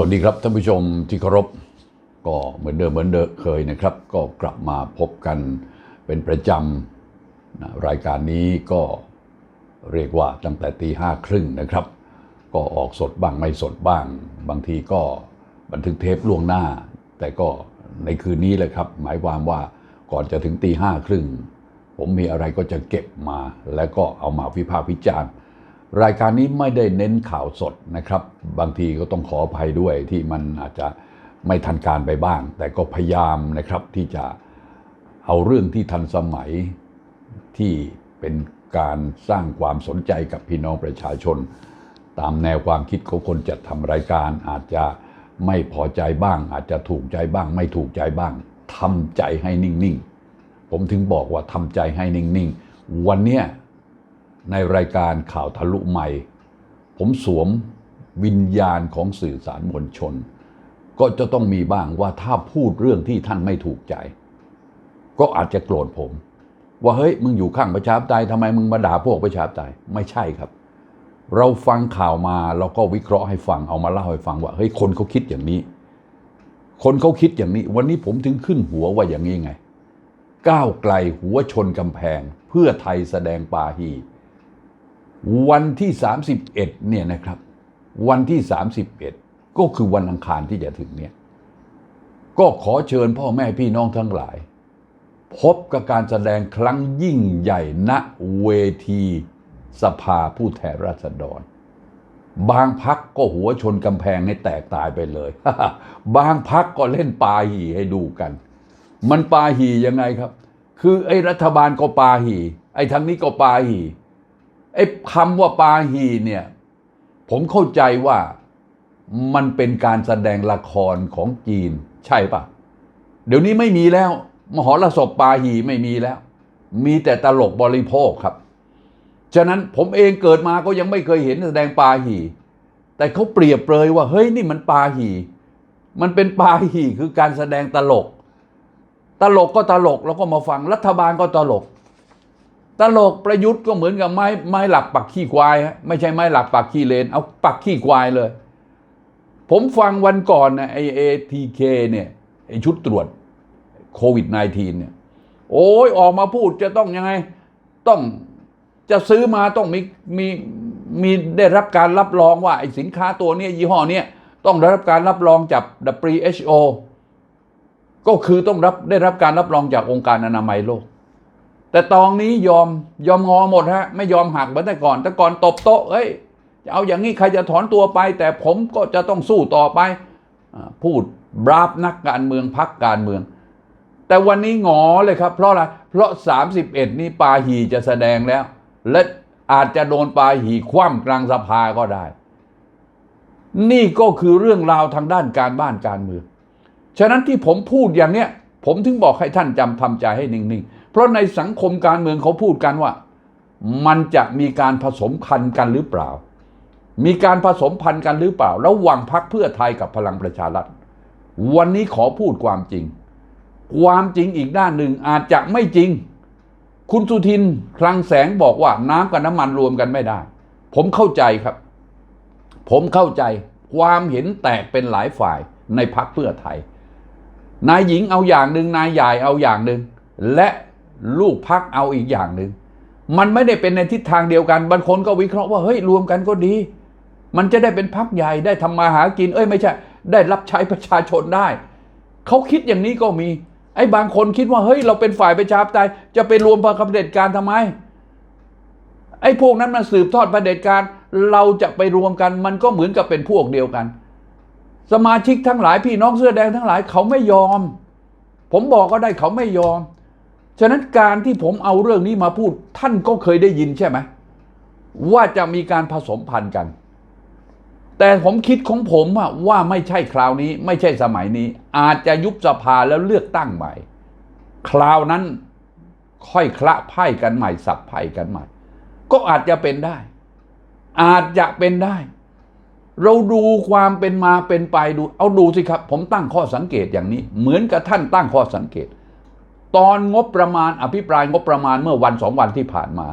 สวัสดีครับท่านผู้ชมที่เคารพก็เหมือนเดิมเหมือนเดิมเคยนะครับ ก็กลับมาพบกันเป็นประจำนะรายการนี้ก็เรียกว่าตั้งแต่ตีห้าครึ่งนะครับ ก็ออกสดบ้างไม่สดบ้าง บางทีก็บันทึกเทปล่วงหน้า แต่ก็ในคืนนี้แหละครับ หมายความว่าก่อนจะถึงตีห้าครึ่งผมมีอะไรก็จะเก็บมา แล้วก็เอามาวิพากษ์วิจารณ์ รายการนี้ไม่ได้เน้นข่าวสดนะครับ บางทีก็ต้องขออภัยด้วยที่มันอาจจะไม่ทันการไปบ้าง แต่ก็พยายามนะครับที่จะเอาเรื่องที่ทันสมัยที่เป็นการสร้างความสนใจกับพี่น้องประชาชน ตามแนวความคิดของคนจัดทำรายการอาจจะไม่พอใจบ้าง อาจจะถูกใจบ้าง ไม่ถูกใจบ้างทำใจให้นิ่ง ๆ ผมถึงบอกว่าทำใจให้นิ่ง ๆ วันเนี้ย ในรายการข่าวทะลุใหม่ ผมสวมวิญญาณของสื่อสารมวลชน ก็จะต้องมีบ้างว่าถ้าพูดเรื่องที่ท่านไม่ถูกใจ ก็อาจจะโกรธผม ว่าเฮ้ยมึงอยู่ข้างประชาธิปไตยทำไมมึงมาด่าพวกประชาธิปไตยไม่ใช่ครับ เราฟังข่าวมาเราก็วิเคราะห์ให้ฟังเอามาเล่าให้ฟังว่าเฮ้ยคนเขาคิดอย่างนี้ คนเขาคิดอย่างนี้ วันนี้ผมถึงขึ้นหัวว่าอย่างนี้ไง ก้าวไกลหัวชนกำแพง เพื่อไทยแสดงปาหี วันที่ 31เนี่ยนะครับ วันที่ 31 ก็คือวันอังคารที่จะถึงเนี่ยก็ขอเชิญพ่อแม่พี่น้องทั้งหลาย พบกับการแสดงครั้งยิ่งใหญ่ณเวทีสภาผู้แทนราษฎร บางพักก็หัวชนกำแพงให้แตกตายไปเลย บางพักก็เล่นปาหีให้ดูกัน มันปาหียังไงครับ คือไอ้รัฐบาลก็ปาหี ไอ้ทางนี้ก็ปาหี ไอ้คำว่าปาหีเนี่ย ผมเข้าใจว่ามันเป็นการแสดงละครของจีนใช่ปะเดี๋ยวนี้ไม่มีแล้ว มหรสพปาหีไม่มีแล้ว มีแต่ตลกบริโภคครับ ฉะนั้นผมเองเกิดมาก็ยังไม่เคยเห็นแสดงปาหี แต่เขาเปรียบเปรยว่า เฮ้ยนี่มันปาหี มันเป็นปาหีคือการแสดงตลก ตลกก็ตลกแล้วก็มาฟังรัฐบาลก็ตลก ตลกประยุทธ์ก็เหมือนกับไม้ไม้หลักปักขี้ควายฮะไม่ใช่ไม้หลักปักขี้เลน เอาปักขี้ควายเลย ผมฟังวันก่อนนะไอเอทีเคเนี่ยไอชุดตรวจโควิด -19 เนี่ยโอ้ยออกมาพูดจะต้องยังไงต้องจะซื้อมาต้องมีมีมีได้รับการรับรองว่าไอสินค้าตัวเนี้ยยี่ห้อเนี้ยต้องได้รับการรับรองจาก WHO ก็คือต้องรับได้รับการรับรองจากองค์การอนามัยโลก แต่ตอนนี้ยอมยอมงอหมดฮะไม่ยอมหักเหมือนแต่ก่อน แต่ก่อนตบโต๊ะเฮ้ยจะเอาอย่างนี้ใครจะถอนตัวไป แต่ผมก็จะต้องสู้ต่อไปพูดบราฟนักการเมืองพักการเมือง แต่วันนี้งอเลยครับ เพราะอะไรเพราะ 31 นี้ปาหีจะแสดงแล้ว และอาจจะโดนปาหีคว่ำกลางสภาก็ได้ นี่ก็คือเรื่องราวทางด้านการบ้านการเมือง ฉะนั้นที่ผมพูดอย่างเนี้ย ผมถึงบอกให้ท่านจำทำใจให้นิ่งๆ เพราะในสังคมการเมืองเขาพูดกันว่า มันจะมีการผสมพันธุ์กันหรือเปล่า มีการผสมพันธุ์กันหรือเปล่า ระหว่างพักเพื่อไทยกับพลังประชารัฐ วันนี้ขอพูดความจริง ความจริงอีกด้านหนึ่งอาจจะไม่จริง คุณสุทินคลังแสงบอกว่าน้ำกับน้ำมันรวมกันไม่ได้ ผมเข้าใจครับ ผมเข้าใจความเห็นแตกเป็นหลายฝ่ายในพักเพื่อไทย นายหญิงเอาอย่างหนึ่งนายใหญ่เอาอย่างหนึ่งและ ลูกพักเอาอีกอย่างหนึ่งมันไม่ได้เป็นในทิศทางเดียวกันบางคนก็วิเคราะห์ว่าเฮ้ยรวมกันก็ดี มันจะได้เป็นพักใหญ่ได้ทำมาหากิน เอ้ยไม่ใช่ ได้รับใช้ประชาชนได้เขาคิดอย่างนี้ก็มีไอ้บางคนคิดว่าเฮ้ยเราเป็นฝ่ายประชาธิปไตยจะไปรวมพรรเผด็จการทำไม ไอ้พวกนั้นมันสืบทอดประเผด็จการเราจะไปรวมกัน มันก็เหมือนกับเป็นพวกเดียวกัน สมาชิกทั้งหลายพี่น้องเสื้อแดงทั้งหลายเขาไม่ยอม ผมบอกก็ได้เขาไม่ยอม ฉะนั้นการที่ผมเอาเรื่องนี้มาพูดท่านก็เคยได้ยินใช่ไหมว่าจะมีการผสมพันธุ์กัน แต่ผมคิดของผมว่าไม่ใช่คราวนี้ ไม่ใช่สมัยนี้ อาจจะยุบสภาแล้วเลือกตั้งใหม่ คราวนั้นค่อยคละไพ่กันใหม่สับไพ่กันใหม่ ก็อาจจะเป็นได้ อาจจะเป็นได้ เราดูความเป็นมาเป็นไปดู เอาดูสิครับ ผมตั้งข้อสังเกตอย่างนี้ เหมือนกับท่านตั้งข้อสังเกต ตอนงบประมาณอภิปรายงบประมาณเมื่อวันสองวันที่ผ่านมา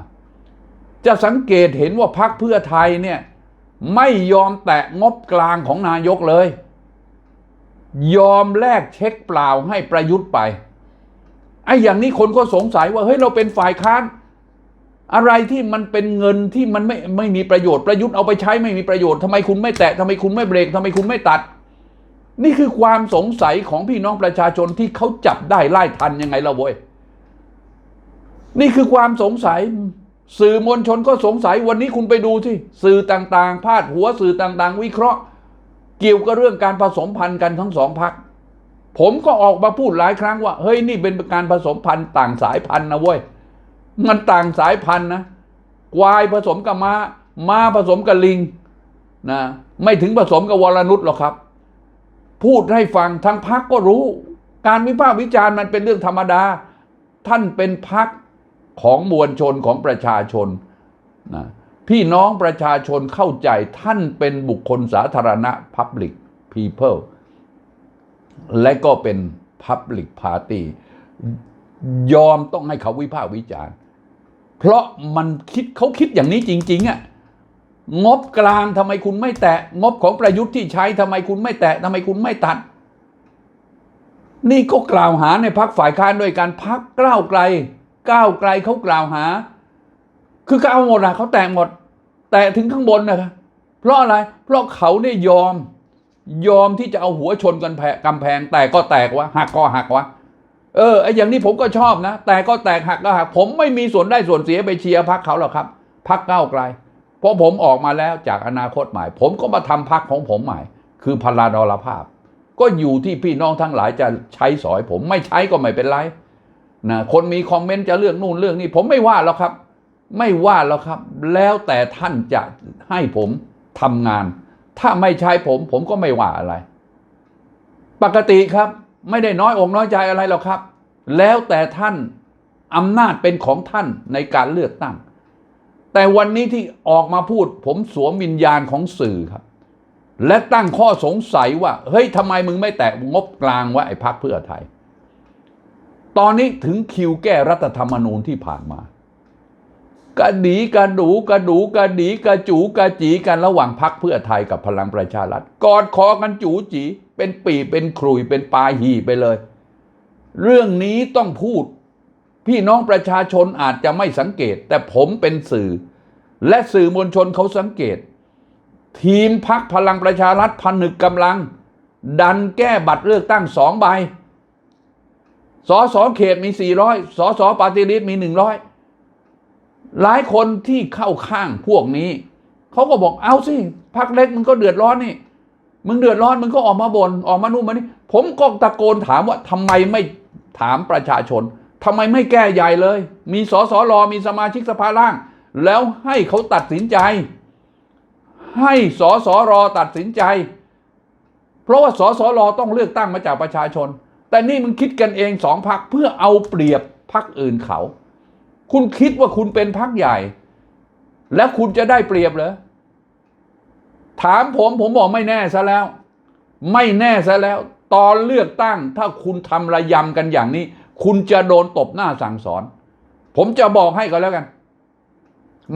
จะสังเกตเห็นว่าพักเพื่อไทยเนี่ยไม่ยอมแตะงบกลางของนายกเลย ยอมแลกเช็คเปล่าให้ประยุทธ์ไปไอ้อย่างนี้คนก็สงสัยว่าเฮ้ยเราเป็นฝ่ายค้าน อะไรที่มันเป็นเงินที่มันไม่ไม่มีประโยชน์ประยุทธ์เอาไปใช้ไม่มีประโยชน์ทำไมคุณไม่แตะทำไมคุณไม่เบรกทำไมคุณไม่ตัด นี่คือความสงสัยของพี่น้องประชาชนที่เขาจับได้ไล่ทันยังไงละเว้ย นี่คือความสงสัย สื่อมวลชนก็สงสัยวันนี้คุณไปดูที่สื่อต่างๆ พาดหัวสื่อต่างๆ วิเคราะห์ เกี่ยวกับเรื่องการผสมพันธุ์กันทั้งสองพัก ผมก็ออกมาพูดหลายครั้งว่า เฮ้ยนี่เป็นการผสมพันธุ์ต่างสายพันธุ์นะเว้ย มันต่างสายพันธุ์นะควายผสมกับม้าม้าผสมกับลิงนะไม่ถึงผสมกับวรนุชหรอกครับ พูดให้ฟังทั้งพักก็รู้ การวิพากษ์วิจารณ์มันเป็นเรื่องธรรมดา ท่านเป็นพักของมวลชนของประชาชนนะพี่น้องประชาชนเข้าใจท่านเป็นบุคคลสาธารณะ Public People และก็เป็น Public Party ยอมต้องให้เขาวิพากษ์วิจารณ์ เพราะมันคิดเขาคิดอย่างนี้จริง ๆอะ งบกลางทำไมคุณไม่แตะ งบของประยุทธ์ที่ใช้ทำไมคุณไม่แตะทำไมคุณไม่ตัด นี่ก็กล่าวหาในพักฝ่ายค้านด้วยการพักก้าวไกลก้าวไกลเขากล่าวหา คือเขาเอาหมดอะเขาแตะหมด แตะถึงข้างบนนะครับเพราะอะไร เพราะเขาได้ยอม ยอมที่จะเอาหัวชนกันแพกำแพง แตกก็แตกวะหักก็หักวะเออไอ้อย่างนี้ผมก็ชอบนะ แต่ก็แตกหักก็หัก ผมไม่มีส่วนได้ส่วนเสียไปเชียร์พักเขาหรอกครับพักก้าวไกล ราะผมออกมาแล้วจากอนาคตใหม่ ผมก็มาทำพักของผมใหม่ คือพลาดรภาพ ก็อยู่ที่พี่น้องทั้งหลายจะใช้สอย ผมไม่ใช้ก็ไม่เป็นไรนะคนมีคอมเมนต์จะเลือกนู่นเรื่องนี้ ผมไม่ว่าหรอกครับ ไม่ว่าหรอกครับ แล้วแต่ท่านจะให้ผมทำงาน ถ้าไม่ใช้ผมผมก็ไม่ว่าอะไร ปกติครับ ไม่ได้น้อยอกน้อยใจอะไรหรอกครับ แล้วแต่ท่านอำนาจเป็นของท่านในการเลือกตั้ง แต่วันนี้ที่ออกมาพูด ผมสวมวิญญาณของสื่อครับ และตั้งข้อสงสัยว่า เฮ้ยทำไมมึงไม่แตะงบกลางวะไอ้พักเพื่อไทย ตอนนี้ถึงคิวแก้รัฐธรรมนูญที่ผ่านมากระดีกระดูกระดูกระดีกระจูกระจีกันระหว่างพักเพื่อไทยกับพลังประชารัฐกอดคอกันจูจี เป็นปีเป็นครุยเป็นปลาหีไปเลย เรื่องนี้ต้องพูด พี่น้องประชาชนอาจจะไม่สังเกต แต่ผมเป็นสื่อ และสื่อมวลชนเขาสังเกต ทีมพักพลังประชารัฐผนึกกำลัง ดันแก้บัตรเลือกตั้งสองใบสอสอเขตมี 400สอสอปาร์ตี้ลิสต์มี 100 หลายคนที่เข้าข้างพวกนี้ เขาก็บอกเอาสิพักเล็กมึงก็เดือดร้อนนี่ มึงเดือดร้อนมึงก็ออกมาบน่นออกมานู่นมานี่ ผมก็ตะโกนถามว่าทำไมไม่ถามประชาชน ทำไมไม่แก้ใหญ่เลย มีสสรมีสมาชิกสภาล่าง แล้วให้เขาตัดสินใจ ให้สสรตัดสินใจ เพราะว่าสสรต้องเลือกตั้งมาจากประชาชน แต่นี่มึงคิดกันเองสองพักเพื่อเอาเปรียบพักอื่นเขา คุณคิดว่าคุณเป็นพักใหญ่ แล้วคุณจะได้เปรียบเหรอถามผมผมบอกไม่แน่ซะแล้ว ไม่แน่ซะแล้ว ตอนเลือกตั้งถ้าคุณทำระยำกันอย่างนี้ คุณจะโดนตบหน้าสั่งสอน ผมจะบอกให้ก็แล้วกัน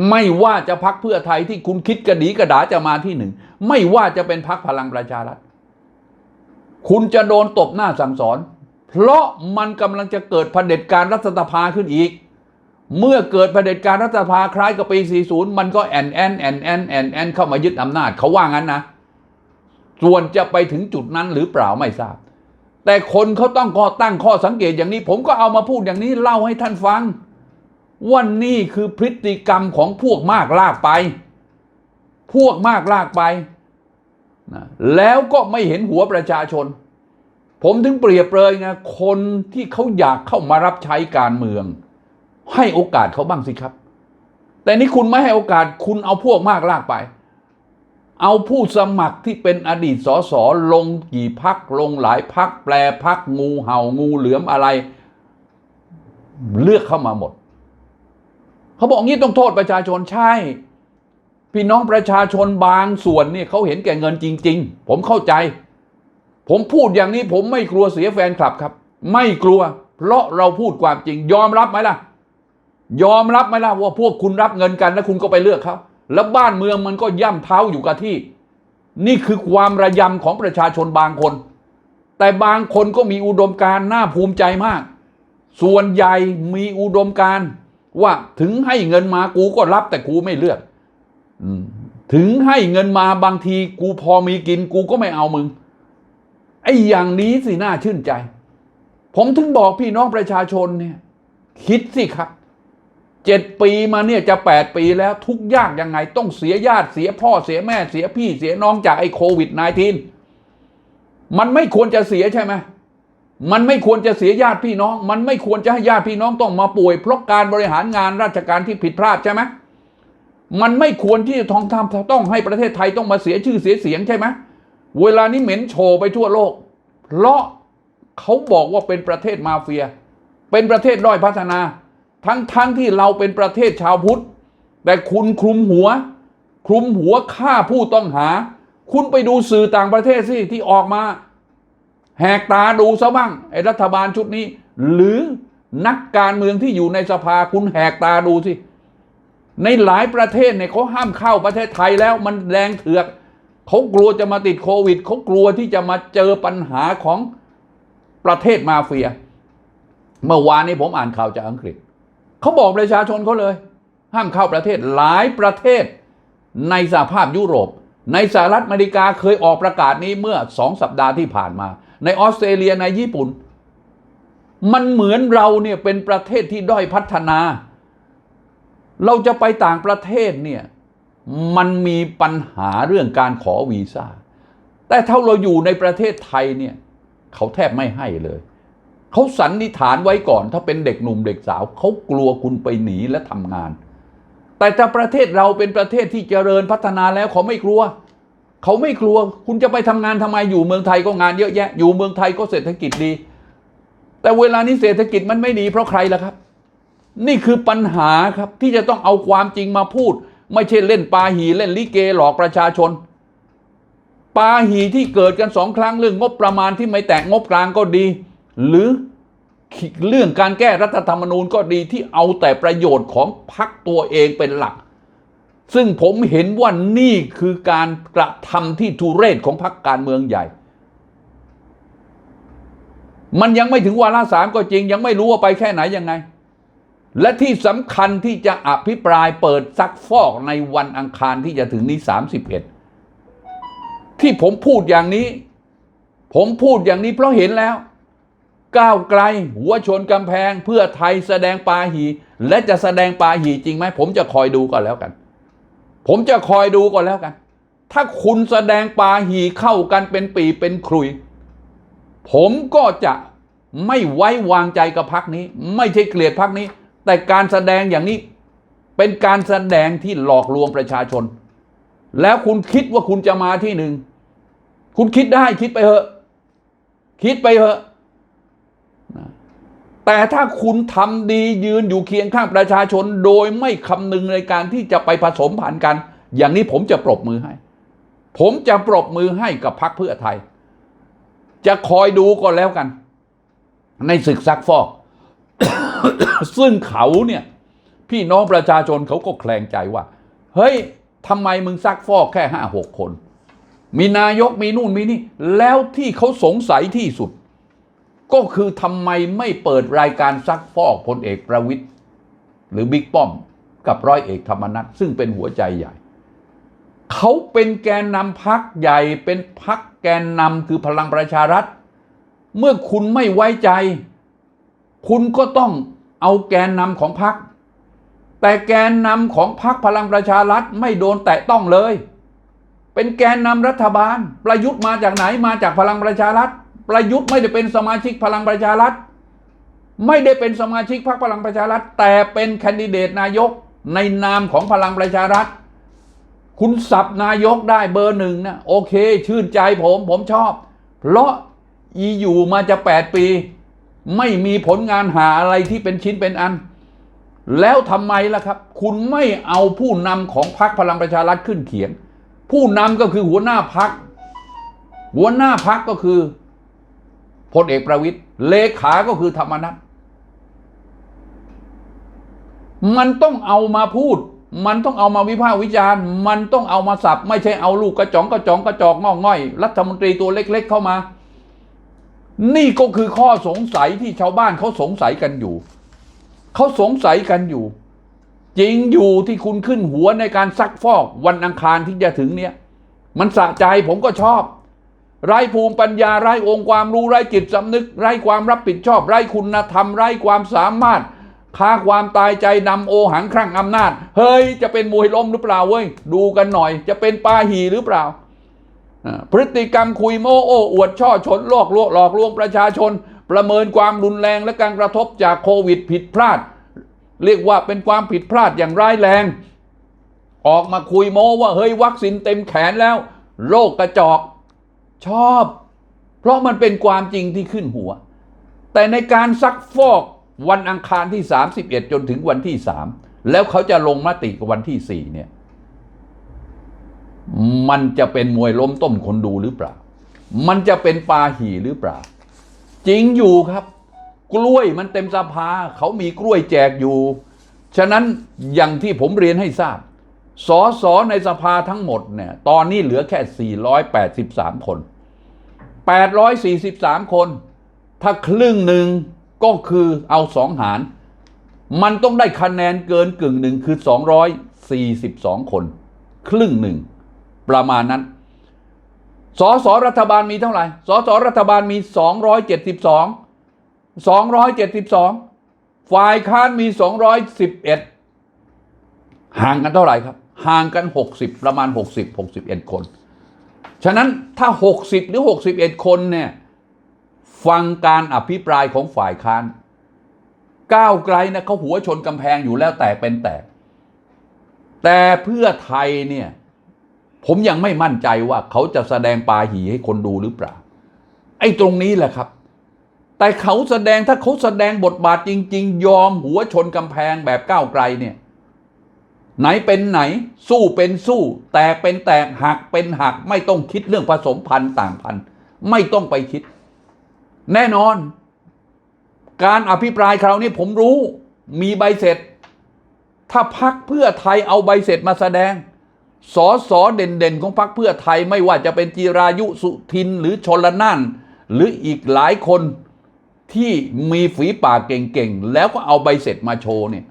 ไม่ว่าจะพักเพื่อไทยที่คุณคิดกระดีกระดาจะมาที่หนึ่ง ไม่ว่าจะเป็นพักพลังประชารัฐ คุณจะโดนตบหน้าสั่งสอน เพราะมันกำลังจะเกิดเผด็จการรัฐสภาขึ้นอีก เมื่อเกิดเผด็จการรัฐสภาคล้ายกับปี 40 มันก็แอนแอนแอนแอนแอนแอนเข้ามายึดอำนาจเขาว่างั้นนะ ส่วนจะไปถึงจุดนั้นหรือเปล่าไม่ทราบ แต่คนเขาต้องข้อตั้งข้อสังเกตอย่างนี้ ผมก็เอามาพูดอย่างนี้เล่าให้ท่านฟัง ว่านี่คือพฤติกรรมของพวกมากลากไป พวกมากลากไปนะแล้วก็ไม่เห็นหัวประชาชน ผมถึงเปรียบเลยไงคนที่เขาอยากเข้ามารับใช้การเมือง ให้โอกาสเขาบ้างสิครับ แต่นี่คุณไม่ให้โอกาสคุณเอาพวกมากลากไป เอาผู้สมัครที่เป็นอดีตสสลงกี่พักลงหลายพักแปลพักงูเห่างูเหลือมอะไร เลือกเข้ามาหมด เขาบอกงี้ต้องโทษประชาชนใช่ พี่น้องประชาชนบางส่วนเนี่ยเขาเห็นแก่เงินจริง ๆ ผมเข้าใจ ผมพูดอย่างนี้ผมไม่กลัวเสียแฟนคลับครับ ไม่กลัว เพราะเราพูดความจริง ยอมรับไหมล่ะ ยอมรับไหมล่ะว่าพวกคุณรับเงินกันแล้วคุณก็ไปเลือกเขา แล้วบ้านเมืองมันก็ย่ำเท้าอยู่กับที่ นี่คือความระยำของประชาชนบางคน แต่บางคนก็มีอุดมการณ์น่าภูมิใจมาก ส่วนใหญ่มีอุดมการณ์ว่าถึงให้เงินมากูก็รับแต่กูไม่เลือกถึงให้เงินมาบางทีกูพอมีกินกูก็ไม่เอามึง ไอ้อย่างนี้สิน่าชื่นใจ ผมถึงบอกพี่น้องประชาชนเนี่ย คิดสิครับ เจ็ดปีมาเนี่ยจะแปดปีแล้วทุกยากยังไงต้องเสียญาติเสียพ่อเสียแม่เสียพี่เสียน้องจากไอ้โควิด -19 มันไม่ควรจะเสียใช่ไหมมันไม่ควรจะเสียญาติพี่น้อง มันไม่ควรจะให้ญาติพี่น้องต้องมาป่วยเพราะการบริหารงานราชการที่ผิดพลาดใช่ไหมมันไม่ควรที่จะทองทำต้องให้ประเทศไทยต้องมาเสียชื่อเสียเสียงใช่ไหมเวลานี้เหม็นโชว์ไปทั่วโลก เพราะเขาบอกว่าเป็นประเทศมาเฟีย เป็นประเทศด้อยพัฒนา ทั้งทั้งที่เราเป็นประเทศชาวพุทธ แต่คุณคลุมหัว คลุมหัวฆ่าผู้ต้องหา คุณไปดูสื่อต่างประเทศสิที่ออกมา แหกตาดูซะบ้างไอ้รัฐบาลชุดนี้ หรือนักการเมืองที่อยู่ในสภาคุณแหกตาดูสิในหลายประเทศเนี่ยเขาห้ามเข้าประเทศไทยแล้วมันแดงเถือกเขากลัวจะมาติดโควิดเขากลัวที่จะมาเจอปัญหาของประเทศมาเฟีย เมื่อวานนี้ผมอ่านข่าวจากอังกฤษ เขาบอกประชาชนเขาเลย ห้ามเข้าประเทศหลายประเทศ ในสหภาพยุโรป ในสหรัฐอเมริกาเคยออกประกาศนี้เมื่อสองสัปดาห์ที่ผ่านมา ในออสเตรเลียในญี่ปุ่น มันเหมือนเราเนี่ยเป็นประเทศที่ด้อยพัฒนา เราจะไปต่างประเทศเนี่ยมันมีปัญหาเรื่องการขอวีซ่าแต่ถ้าเราอยู่ในประเทศไทยเนี่ยเขาแทบไม่ให้เลย เขาสันนิษฐานไว้ก่อน ถ้าเป็นเด็กหนุ่มเด็กสาวเขากลัวคุณไปหนีและทำงาน แต่ถ้าประเทศเราเป็นประเทศที่เจริญพัฒนาแล้วเขาไม่กลัว เขาไม่กลัว คุณจะไปทำงานทำไมอยู่เมืองไทยก็งานเยอะแยะ อยู่เมืองไทยก็เศรษฐกิจดี แต่เวลานี้เศรษฐกิจมันไม่ดีเพราะใครล่ะครับ นี่คือปัญหาครับที่จะต้องเอาความจริงมาพูด ไม่ใช่เล่นปาหีเล่นลิเกหลอกประชาชนปาหีที่เกิดกันสองครั้งเรื่องงบประมาณที่ไม่แตะงบกลางก็ดี หรือเรื่องการแก้รัฐธรรมนูญก็ดีที่เอาแต่ประโยชน์ของพรรคตัวเองเป็นหลัก ซึ่งผมเห็นว่านี่คือการกระทำที่ทุเรศของพรรคการเมืองใหญ่ มันยังไม่ถึงวาระสามก็จริง ยังไม่รู้ว่าไปแค่ไหนยังไง และที่สำคัญที่จะอภิปรายเปิดซักฟอกในวันอังคารที่จะถึงนี้ 31 ที่ผมพูดอย่างนี้ ผมพูดอย่างนี้เพราะเห็นแล้ว ก้าวไกล หัวชนกำแพง เพื่อไทยแสดงปาหี และจะแสดงปาหีจริงไหมผมจะคอยดูก็แล้วกัน ผมจะคอยดูก็แล้วกัน ถ้าคุณแสดงปาหีเข้ากันเป็นปีเป็นครุย ผมก็จะไม่ไว้วางใจกับพักนี้ ไม่ใช่เกลียดพักนี้ แต่การแสดงอย่างนี้เป็นการแสดงที่หลอกลวงประชาชน แล้วคุณคิดว่าคุณจะมาที่หนึ่ง คุณคิดได้คิดไปเถอะ คิดไปเถอะ แต่ถ้าคุณทำดียืนอยู่เคียงข้างประชาชนโดยไม่คำนึงในการที่จะไปผสมผันกัน อย่างนี้ผมจะปรบมือให้ ผมจะปรบมือให้กับพรรคเพื่อไทย จะคอยดูก็แล้วกัน ในศึกซักฟอก ซึ่งเขาเนี่ย พี่น้องประชาชนเขาก็แคลงใจว่า เฮ้ยทำไมมึงซักฟอกแค่ห้าหกคน มีนายกมีนู่นมีนี่ แล้วที่เขาสงสัยที่สุด ก็คือทำไมไม่เปิดรายการซักฟอกพลเอกประวิตยหรือบิ๊กป้อมกับร้อยเอกธรรมนัฐซึ่งเป็นหัวใจใหญ่ เขาเป็นแกนนำพักใหญ่เป็นพักแกนนำคือพลังประชารัฐ เมื่อคุณไม่ไว้ใจ คุณก็ต้องเอาแกนนำของพัก แต่แกนนำของพักพลังประชารัฐไม่โดนแตะต้องเลย เป็นแกนนำรัฐบาล ประยุทธ์มาจากไหนมาจากพลังประชารัฐ ประยุทธ์ไม่ได้เป็นสมาชิกพลังประชารัฐ ไม่ได้เป็นสมาชิกพรรคพลังประชารัฐ แต่เป็นแคนดิเดตนายกในนามของพลังประชารัฐ คุณสับนายกได้เบอร์หนึ่งนะโอเค ชื่นใจผมผมชอบ เพราะอีอยู่มาจะแปดปี ไม่มีผลงานหาอะไรที่เป็นชิ้นเป็นอัน แล้วทำไมล่ะครับ คุณไม่เอาผู้นำของพรรคพลังประชารัฐขึ้นเขียง ผู้นำก็คือหัวหน้าพักหัวหน้าพักก็คือ พลเอกประวิตยเลขาก็คือธรรมนัฐมันต้องเอามาพูด มันต้องเอามาวิพากษ์วิจารณ์ มันต้องเอามาสับ ไม่ใช่เอาลูกกระจองกระจองกระจอกงอกง่อย รัฐมนตรีตัวเล็ก ๆ เข้ามา นี่ก็คือข้อสงสัยที่ชาวบ้านเขาสงสัยกันอยู่ เขาสงสัยกันอยู่ จริงอยู่ที่คุณขึ้นหัวในการซักฟอกวันอังคารที่จะถึงเนี่ย มันสะใจผมก็ชอบ ไร้ภูมิปัญญาไร้องค์ความรู้ไร้จิตสำนึก ไร้ความรับผิดชอบ ไร้คุณธรรม ไร้ความสามารถค้าความตายใจนำโอหังครั่งอำนาจ เฮ้ย จะเป็นมวยล้มหรือเปล่าเว้ย ดูกันหน่อย จะเป็นปาหีหรือเปล่า พฤติกรรมคุยโม้โอ้อวดช่อชนลอกลวงหลอกลวงประชาชน ประเมินความรุนแรงและการกระทบจากโควิดผิดพลาด เรียกว่าเป็นความผิดพลาดอย่างร้ายแรง ออกมาคุยโม้ว่าเฮ้ยวัคซีนเต็มแขนแล้ว โรคกระจอก ชอบ เพราะมันเป็นความจริงที่ขึ้นหัว แต่ในการซักฟอกวันอังคารที่ 31 จนถึงวันที่3แล้วเขาจะลงมติกวันที่4เนี่ย มันจะเป็นมวยล้มต้มคนดูหรือเปล่า มันจะเป็นปลาหีหรือเปล่า จริงอยู่ครับ กล้วยมันเต็มสภาเขามีกล้วยแจกอยู่ ฉะนั้นอย่างที่ผมเรียนให้ทราบ สอสอในสภาทั้งหมดเนี่ยตอนนี้เหลือแค่ 483 คน 843 คน ถ้าครึ่งหนึ่งก็คือเอาสองหาร มันต้องได้คะแนนเกินกึ่งหนึ่งคือ 242 คน ครึ่งหนึ่งประมาณนั้นสสรัฐบาลมีเท่าไหร่สสรัฐบาลมี 272 272 ฝ่ายค้านมี 211 ห่างกันเท่าไหร่ครับ ห่างกัน 60 ประมาณ 60 61 คน ฉะนั้นถ้า 60 หรือ 61 คนเนี่ยฟังการอภิปรายของฝ่ายค้านก้าวไกลนะเขาหัวชนกำแพงอยู่แล้วแต่เป็นแต่ แต่เพื่อไทยเนี่ยผมยังไม่มั่นใจว่าเขาจะแสดงปาหีให้คนดูหรือเปล่า ไอ้ตรงนี้แหละครับ แต่เขาแสดงถ้าเขาแสดงบทบาทจริง ๆ ยอมหัวชนกำแพงแบบก้าวไกลเนี่ย ไหนเป็นไหน สู้เป็นสู้ แตกเป็นแตกหักเป็นหัก ไม่ต้องคิดเรื่องผสมพันธุ์ต่างพันธุ์ไม่ต้องไปคิด แน่นอน การอภิปรายคราวนี้ผมรู้ มีใบเสร็จ ถ้าพักเพื่อไทยเอาใบเสร็จมาแสดงสอสอเด่นๆ ของพรรคเพื่อไทยไม่ว่าจะเป็นจีรายุสุทินหรือชนละนานหรืออีกหลายคนที่มีฝีปากเก่งๆ แล้วก็เอาใบเสร็จมาโชว์เนี่ย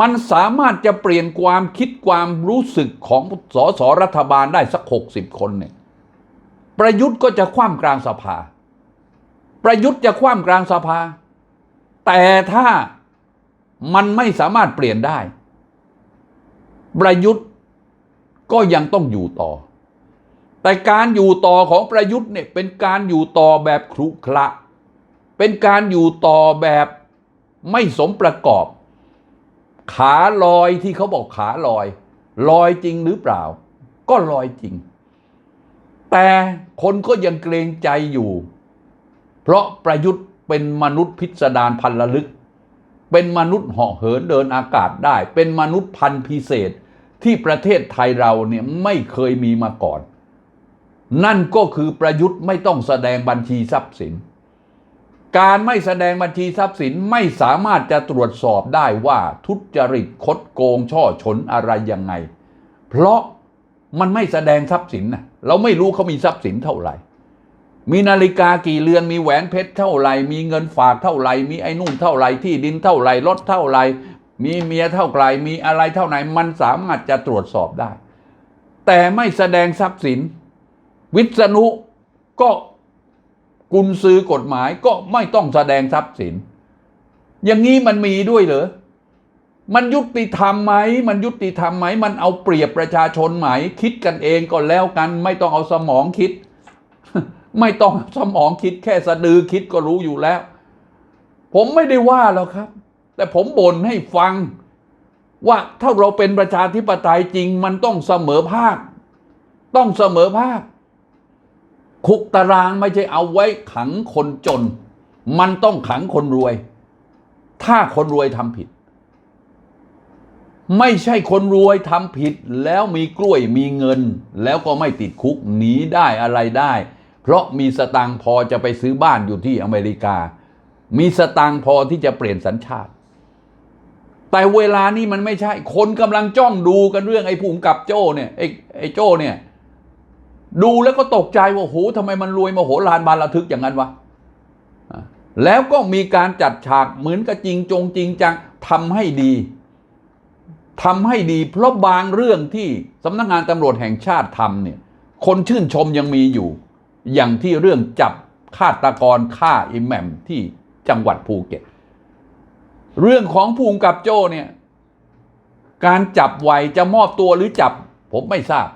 มันสามารถจะเปลี่ยนความคิดความรู้สึกของสสรัฐบาลได้สักหกสิบคนเนี่ยประยุทธ์ก็จะคว่ำกลางสภา ประยุทธ์จะคว่ำกลางสภา แต่ถ้ามันไม่สามารถเปลี่ยนได้ ประยุทธ์ก็ยังต้องอยู่ต่อ แต่การอยู่ต่อของประยุทธ์เนี่ยเป็นการอยู่ต่อแบบครุขระเป็นการอยู่ต่อแบบไม่สมประกอบ ขาลอยที่เขาบอกขาลอย ลอยจริงหรือเปล่า ก็ลอยจริง แต่คนก็ยังเกรงใจอยู่ เพราะประยุทธ์เป็นมนุษย์พิสดารพันละลึก เป็นมนุษย์เหาะเหินเดินอากาศได้ เป็นมนุษย์พันพิเศษที่ประเทศไทยเราเนี่ยไม่เคยมีมาก่อน นั่นก็คือประยุทธ์ไม่ต้องแสดงบัญชีทรัพย์สิน การไม่แสดงบัญชีทรัพย์สินไม่สามารถจะตรวจสอบได้ว่าทุจริตคดโกงช่อฉนอะไรยังไง เพราะมันไม่แสดงทรัพย์สินนะเราไม่รู้เขามีทรัพย์สินเท่าไหร่ มีนาฬิกากี่เรือนมีแหวนเพชรเท่าไหร่ มีเงินฝากเท่าไหร่ มีไอ้นู่นเท่าไหร่ที่ดินเท่าไหร่รถเท่าไหร่ มีเมียเท่าไหร่มีอะไรเท่าไหร่มันสามารถจะตรวจสอบได้ แต่ไม่แสดงทรัพย์สิน วิษณุก็ กุญซือกฎหมายก็ไม่ต้องแสดงทรัพย์สิน อย่างนี้มันมีด้วยเหรอ มันยุติธรรมไหม มันยุติธรรมไหม มันเอาเปรียบประชาชนไหม คิดกันเองก็แล้วกัน ไม่ต้องเอาสมองคิด ไม่ต้องสมองคิดแค่สะดือคิดก็รู้อยู่แล้ว ผมไม่ได้ว่าหรอกครับ แต่ผมบ่นให้ฟัง ว่าถ้าเราเป็นประชาธิปไตยจริง มันต้องเสมอภาค ต้องเสมอภาค คุกตารางไม่ใช่เอาไว้ขังคนจน มันต้องขังคนรวย ถ้าคนรวยทำผิด ไม่ใช่คนรวยทำผิด แล้วมีกล้วยมีเงิน แล้วก็ไม่ติดคุกหนีได้อะไรได้ เพราะมีสตางค์พอจะไปซื้อบ้านอยู่ที่อเมริกา มีสตางค์พอที่จะเปลี่ยนสัญชาติ แต่เวลานี้มันไม่ใช่ คนกำลังจ้องดูกันเรื่องไอ้ภูมิกับโจ้เนี่ยไอ้ไอ้โจ้เนี่ย ดูแล้วก็ตกใจว่าโหทำไมมันรวยมโหฬารบานระทึกอย่างนั้นวะแล้วก็มีการจัดฉากเหมือนกับจริงจงจริงจังทำให้ดีทำให้ดี เพราะบางเรื่องที่สำนักงานตำรวจแห่งชาติทำเนี่ย คนชื่นชมยังมีอยู่ อย่างที่เรื่องจับฆาตกรฆ่าอิมแหมมที่จังหวัดภูเก็ต เรื่องของภูมิกับโจ้เนี่ย การจับไวจะมอบตัวหรือจับ ผมไม่ทราบ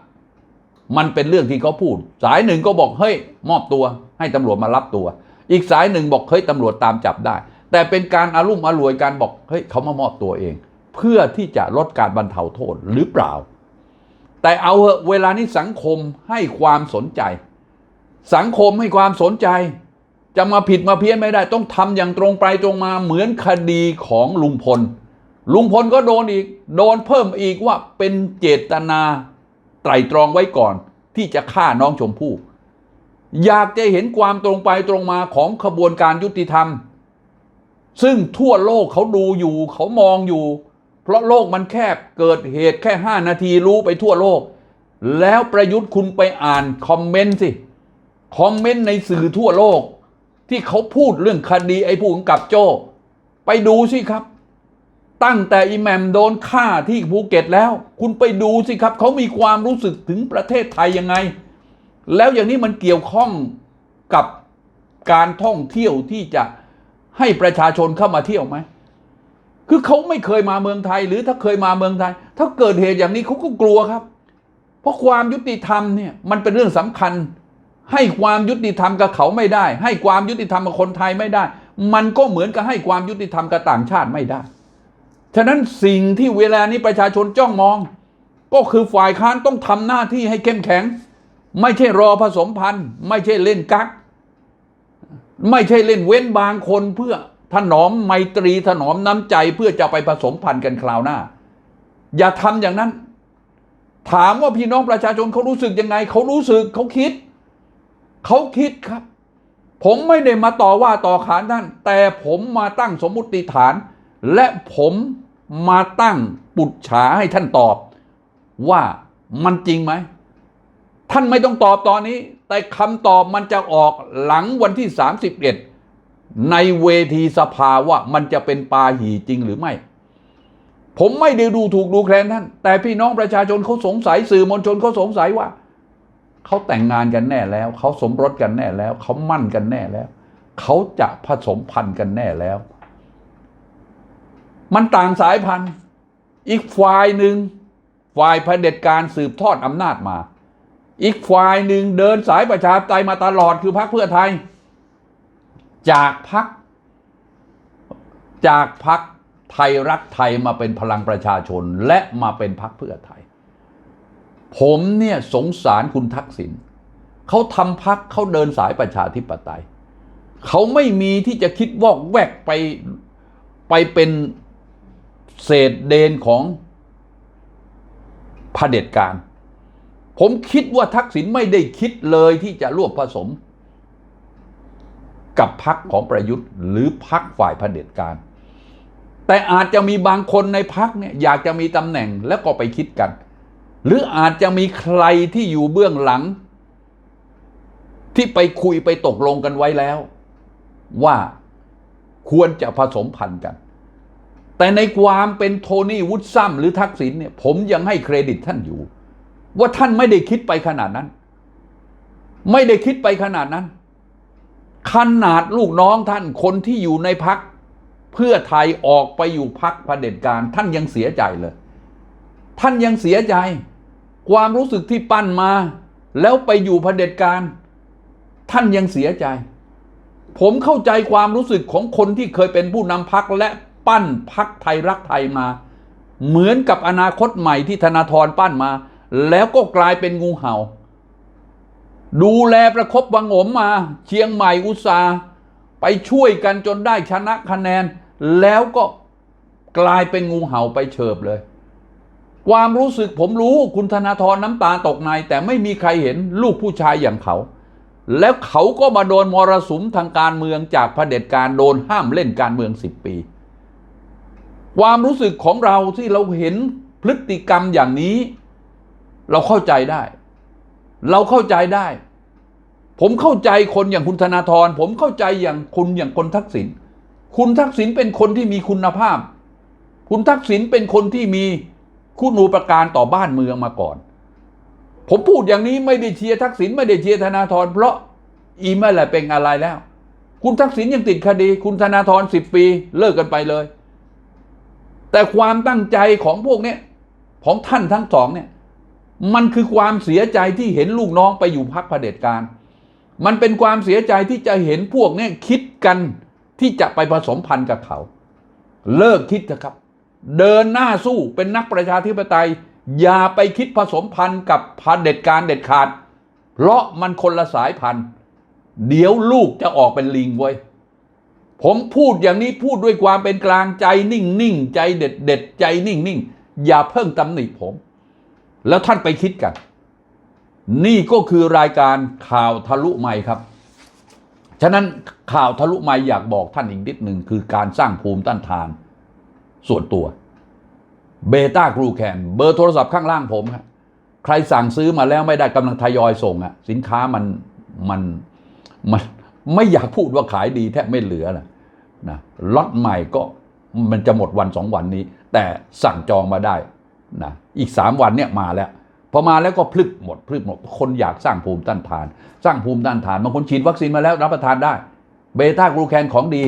มันเป็นเรื่องที่เขาพูด สายหนึ่งก็บอกเฮ้ยมอบตัว ให้ตำรวจมารับตัว อีกสายหนึ่งบอกเฮ้ยตำรวจตามจับได้ แต่เป็นการอารุ่มอรวยการบอกเฮ้ยเขามามอบตัวเอง เพื่อที่จะลดการบรรเทาโทษหรือเปล่า แต่เอาเหอะเวลานี้สังคมให้ความสนใจ สังคมให้ความสนใจ จะมาผิดมาเพี้ยนไม่ได้ ต้องทำอย่างตรงไปตรงมาเหมือนคดีของลุงพลลุงพลก็โดนอีก โดนเพิ่มอีกว่าเป็นเจตนา ไตรตรองไว้ก่อนที่จะฆ่าน้องชมพู่ อยากจะเห็นความตรงไปตรงมาของขบวนการยุติธรรม ซึ่งทั่วโลกเขาดูอยู่เขามองอยู่ เพราะโลกมันแคบเกิดเหตุแค่ 5 นาทีรู้ไปทั่วโลก แล้วประยุทธ์คุณไปอ่านคอมเมนต์สิ คอมเมนต์ในสื่อทั่วโลก ที่เขาพูดเรื่องคดีไอ้ผู้กำกับโจ้ ไปดูสิครับ ตั้งแต่อิแหมมโดนฆ่าที่ภูเก็ตแล้ว คุณไปดูสิครับ เขามีความรู้สึกถึงประเทศไทยยังไง แล้วอย่างนี้มันเกี่ยวข้องกับการท่องเที่ยวที่จะให้ประชาชนเข้ามาเที่ยวไหม คือเขาไม่เคยมาเมืองไทย หรือถ้าเคยมาเมืองไทย ถ้าเกิดเหตุอย่างนี้เขาก็กลัวครับ เพราะความยุติธรรมเนี่ยมันเป็นเรื่องสำคัญ ให้ความยุติธรรมกับเขาไม่ได้ ให้ความยุติธรรมกับคนไทยไม่ได้ มันก็เหมือนกับให้ความยุติธรรมกับต่างชาติไม่ได้ ฉะนั้นสิ่งที่เวลานี้ประชาชนจ้องมอง ก็คือฝ่ายค้านต้องทำหน้าที่ให้เข้มแข็ง ไม่ใช่รอผสมพันธุ์ ไม่ใช่เล่นกัก ไม่ใช่เล่นเว้นบางคนเพื่อถนอมไมตรีถนอมน้ำใจเพื่อจะไปผสมพันธุ์กันคราวหน้า อย่าทำอย่างนั้น ถามว่าพี่น้องประชาชนเขารู้สึกยังไง เขารู้สึกเขาคิด เขาคิดครับ ผมไม่ได้มาต่อว่าต่อขานท่านแต่ผมมาตั้งสมมุติฐาน และผมมาตั้งปุจฉาให้ท่านตอบว่ามันจริงไหม ท่านไม่ต้องตอบตอนนี้ แต่คำตอบมันจะออกหลังวันที่ 31 ในเวทีสภาว่ามันจะเป็นปาหีจริงหรือไม่ ผมไม่ได้ดูถูกดูแคลนท่าน แต่พี่น้องประชาชนเขาสงสัยสื่อมวลชนเขาสงสัยว่าเขาแต่งงานกันแน่แล้วเขาสมรสกันแน่แล้วเขามั่นกันแน่แล้วเขาจะผสมพันธุ์กันแน่แล้ว มันต่างสายพันธุ์ อีกฝ่ายหนึ่งฝ่ายเผด็จการสืบทอดอำนาจมา อีกฝ่ายหนึ่งเดินสายประชาธิปไตยมาตลอดคือพรรคเพื่อไทย จากพรรคจากพรรคไทยรักไทยมาเป็นพลังประชาชนและมาเป็นพรรคเพื่อไทย ผมเนี่ยสงสารคุณทักษิณเขาทำพักเขาเดินสายประชาธิปไตย เขาไม่มีที่จะคิดวอกแวกไปไปเป็น เศษเดนของเผด็จการ ผมคิดว่าทักษิณไม่ได้คิดเลยที่จะร่วมผสม กับพักของประยุทธ์ หรือพักฝ่ายเผด็จการ แต่อาจจะมีบางคนในพักเนี่ยอยากจะมีตำแหน่งแล้วก็ไปคิดกัน หรืออาจจะมีใครที่อยู่เบื้องหลัง ที่ไปคุยไปตกลงกันไว้แล้ว ว่าควรจะผสมพันธุ์กัน แต่ในความเป็นโทนี่วุฒซัมหรือทักษิณเนี่ยผมยังให้เครดิตท่านอยู่ ว่าท่านไม่ได้คิดไปขนาดนั้น ไม่ได้คิดไปขนาดนั้น ขนาดลูกน้องท่านคนที่อยู่ในพักเพื่อไทยออกไปอยู่พักเผด็จการ ท่านยังเสียใจเลย ท่านยังเสียใจ ความรู้สึกที่ปั้นมา แล้วไปอยู่เผด็จการ ท่านยังเสียใจ ผมเข้าใจความรู้สึกของคนที่เคยเป็นผู้นำพักและ ปั้นพักไทยรักไทยมา เหมือนกับอนาคตใหม่ที่ธนาธรปั้นมา แล้วก็กลายเป็นงูเห่า ดูแลประคบวังหมมา เชียงใหม่อุตสาไปช่วยกันจนได้ชนะคะแนน แล้วก็กลายเป็นงูเห่าไปเฉิบเลย ความรู้สึกผมรู้คุณธนาธรน้ำตาตกใน แต่ไม่มีใครเห็นลูกผู้ชายอย่างเขาแล้วเขาก็มาโดนมรสุมทางการเมืองจากเผด็จการโดนห้ามเล่นการเมืองสิบปี ความรู้สึกของเราที่เราเห็นพฤติกรรมอย่างนี้ เราเข้าใจได้ เราเข้าใจได้ ผมเข้าใจคนอย่างคุณธนาธรผมเข้าใจอย่างคุณอย่างคนทักษิณคุณทักษิณเป็นคนที่มีคุณภาพ คุณทักษิณเป็นคนที่มีคุณูปการต่อบ้านเมืองมาก่อน ผมพูดอย่างนี้ไม่ได้เชียร์ทักษิณไม่ได้เชียร์ธนาธรเพราะอีเมื่อไหร่เป็นอะไรแล้ว คุณทักษิณยังติดคดี คุณธนาธรสิบปี เลิกกันไปเลย แต่ความตั้งใจของพวกเนี้ยของท่านทั้งสองเนี่ยมันคือความเสียใจที่เห็นลูกน้องไปอยู่พักเผด็จการ มันเป็นความเสียใจที่จะเห็นพวกเนี้ยคิดกันที่จะไปผสมพันธ์กับเขา เลิกคิดเถอะครับ เดินหน้าสู้เป็นนักประชาธิปไตย อย่าไปคิดผสมพันธ์กับพันเด็จการเด็ดขาด เพราะมันคนละสายพันธุ์ เดี๋ยวลูกจะออกเป็นลิงเว้ย ผมพูดอย่างนี้พูดด้วยความเป็นกลางใจนิ่งนิ่งๆใจเด็ดเด็ดๆใจนิ่งนิ่งๆ อย่าเพิ่งตำหนิผม แล้วท่านไปคิดกัน นี่ก็คือรายการข่าวทะลุไม่ครับ ฉะนั้นข่าวทะลุไม่อยากบอกท่านอีกนิดหนึ่งคือการสร้างภูมิต้านทาน ส่วนตัวเบต้ากรูแคนเบอร์โทรศัพท์ข้างล่างผมครับใครสั่งซื้อมาแล้วไม่ได้กำลังทยอยส่งอะสินค้ามันมันมัน ไม่อยากพูดว่าขายดีแทบไม่เหลือนะนะล็อตใหม่ก็มันจะหมดวันสองวันนี้ แต่สั่งจองมาได้นะอีกสามวันเนี่ยมาแล้วพอมาแล้วก็พลึกหมดพลึกหมดคนอยากสร้างภูมิต้านทาน สร้างภูมิต้านทานบางคนฉีดวัคซีนมาแล้วรับประทานได้ เบต้ากรูแคนของดี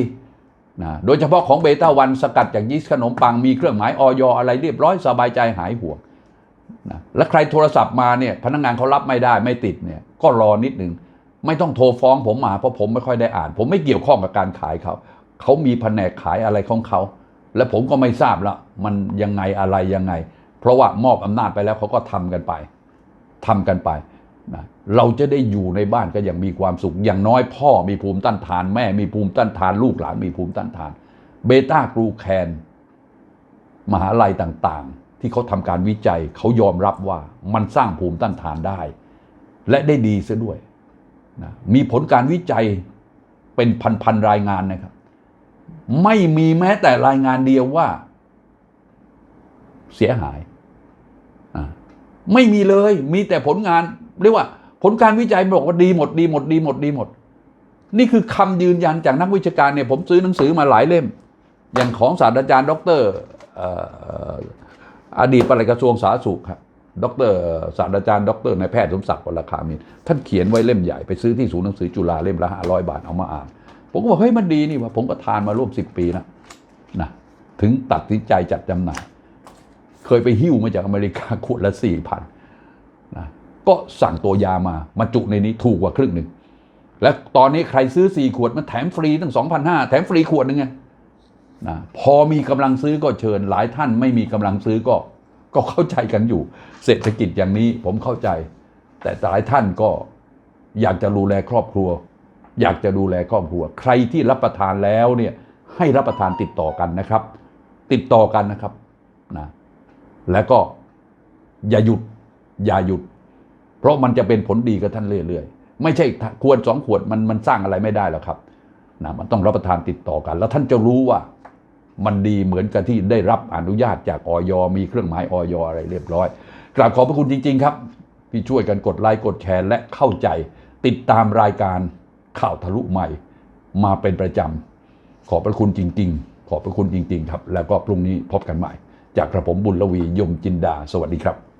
นะโดยเฉพาะของเบต้าวันสกัดจากยีสต์ขนมปังมีเครื่องหมายออยอะไรเรียบร้อยสบายใจหายห่วงนะและใครโทรศัพท์มาเนี่ยพนักงานเขารับไม่ได้ไม่ติดเนี่ยก็รอนิดหนึ่ง ไม่ต้องโทรฟ้องผมมาเพราะผมไม่ค่อยได้อ่าน ผมไม่เกี่ยวข้องกับการขายเขา เขามีแผนกขายอะไรของเขา และผมก็ไม่ทราบละมันยังไงอะไรยังไง เพราะว่ามอบอำนาจไปแล้วเขาก็ทำกันไปทำกันไปนะเราจะได้อยู่ในบ้านก็อย่างมีความสุข อย่างน้อยพ่อมีภูมิต้านทาน แม่มีภูมิต้านทาน ลูกหลานมีภูมิต้านทาน เบต้ากรูแคน มหาลัยต่างๆ ที่เขาทำการวิจัยเขายอมรับว่ามันสร้างภูมิต้านทานได้ และได้ดีซะด้วย นะมีผลการวิจัยเป็นพันๆรายงานนะครับ ไม่มีแม้แต่รายงานเดียวว่า เสียหาย ไม่มีเลย มีแต่ผลงาน เรียกว่า ผลการวิจัยบอกว่าดีหมดดีหมดดีหมดดีหมด นี่คือคำยืนยันจากนักวิชาการเนี่ยผมซื้อหนังสือมาหลายเล่ม อย่างของศาสตราจารย์ ดรอออดีตปลัดกระทรวงสาธารณสุขครับ ดรศาสตราจารย์ดรนายแพทย์สมศักดิ์วรคามินท่านเขียนไว้เล่มใหญ่ไปซื้อที่ศูนย์หนังสือจุฬาเล่มละห้าร้อยบาทเอามาอ่าน ผมก็บอกเฮ้ยมันดีนี่ว่าผมก็ทานมาร่วมสิบปีนะนะถึงตัดสินใจจัดจำหน่าย เคยไปหิ้วมาจากอเมริกาขวดละสี่พันนะก็สั่งตัวยามามาจุในนี้ถูกกว่าครึ่งหนึ่งและตอนนี้ใครซื้อ4ขวดมันแถมฟรีตั้ง2,500แถมฟรีขวดหนึงไงนะพอมีกำลังซื้อก็เชิญหลายท่านไม่มีกำลังซื้อก็ ก็เข้าใจกันอยู่ เศรษฐกิจอย่างนี้ผมเข้าใจ แต่หลายท่านก็อยากจะดูแลครอบครัว อยากจะดูแลครอบครัว ใครที่รับประทานแล้วเนี่ยให้รับประทานติดต่อกันนะครับ ติดต่อกันนะครับนะแล้วก็อย่าหยุดอย่าหยุด เพราะมันจะเป็นผลดีกับท่านเรื่อยๆ ไม่ใช่ขวดสองขวดมันมันสร้างอะไรไม่ได้หรอกครับนะมันต้องรับประทานติดต่อกัน แล้วท่านจะรู้ว่า มันดีเหมือนกับที่ได้รับอนุญาตจากออยมีเครื่องหมายออยอะไรเรียบร้อย กราบขอบพระคุณจริง ๆ ครับ ที่ช่วยกันกดไลค์กดแชร์และเข้าใจ ติดตามรายการข่าวทะลุใหม่ มาเป็นประจำขอบพระคุณจริง ๆ ขอบพระคุณจริง ๆ ครับ แล้วก็พรุ่งนี้พบกันใหม่ จากกระผมบุญลวียมจินดา สวัสดีครับ